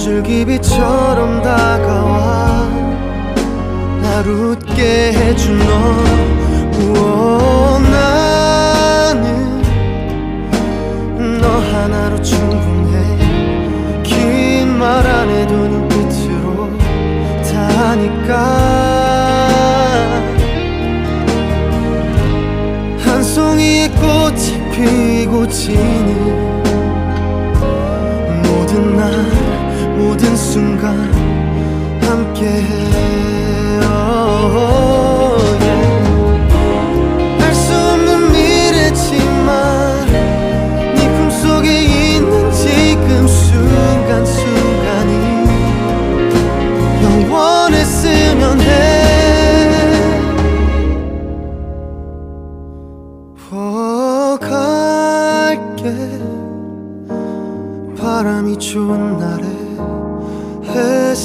줄기 빛처럼 다가와. 날 웃게 해준 너. 나는 너 하나로 충분해. 긴 말 안 해도 눈빛으로 다 아니까. 한 송이의 꽃이 피고 지는 순간 함께해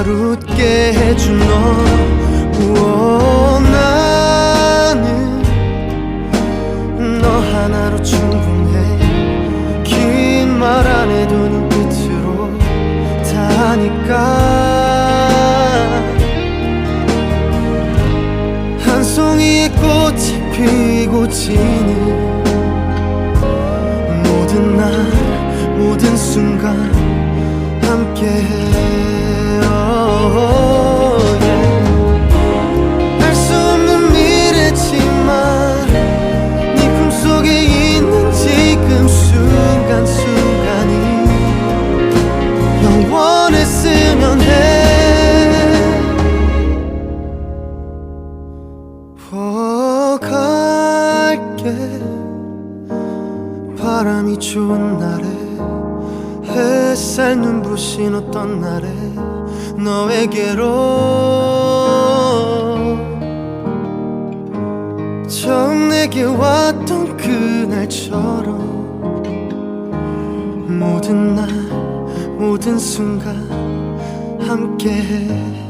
날 웃게 해준 너 우와, 나는 너 하나로 충분해. 긴 말 안 해도 눈빛으로 다 하니까. 한 송이의 꽃이 피고 지는 모든 날 모든 순간 함께해 지만 네 지금 너에게로 처음 내게 왔던 그날처럼 모든 날 모든 순간 함께해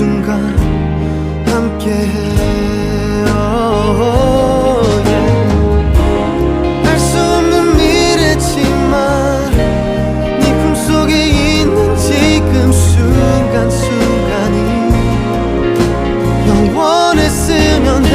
순간 함께해 알수 없는 미래지만 네 품속에 있는 지금 순간순간이 영원했으면 해.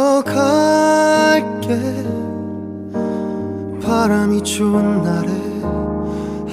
포갈게 바람이 좋은 날에